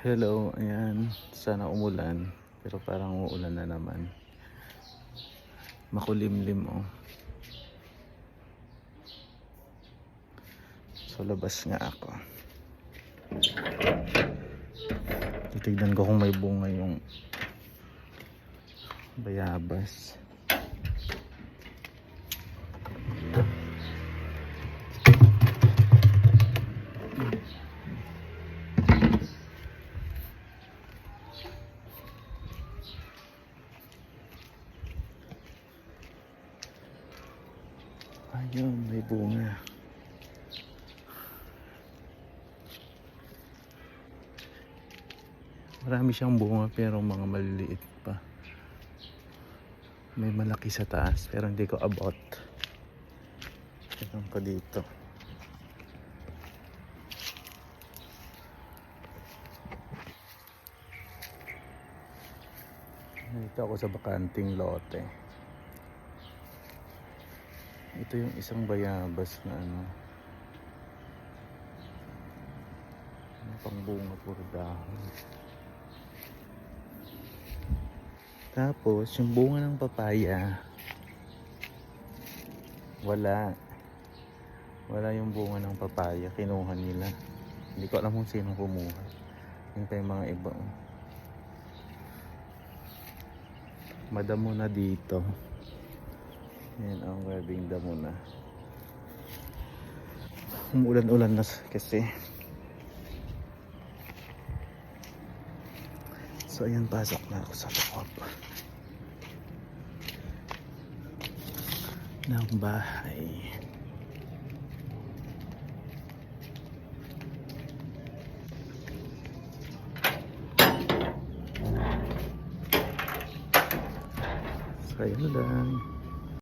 Hello, ayan. Sana umulan. Pero parang uulan na naman. Makulimlim oh. So labas nga ako. Titignan ko kung may bunga yung bayabas. Ayun, may bunga. Marami siyang bunga pero mga maliliit pa. May malaki sa taas pero hindi ko abot. Tignan ko dito. Dito ako sa bakanting lote. Ito yung isang bayabas na ano. Ano pang bunga puro dahon. Tapos, yung bunga ng papaya, wala. Wala yung bunga ng papaya. Kinuha nila. Hindi ko alam kung sino kumuha. Yung pa yung mga iba. Madamo na dito. Yan ang webbing damo na. Umulan-ulan na kasi. So ayan, pasok na ako sa loob. Ng bahay. So ayan na lang.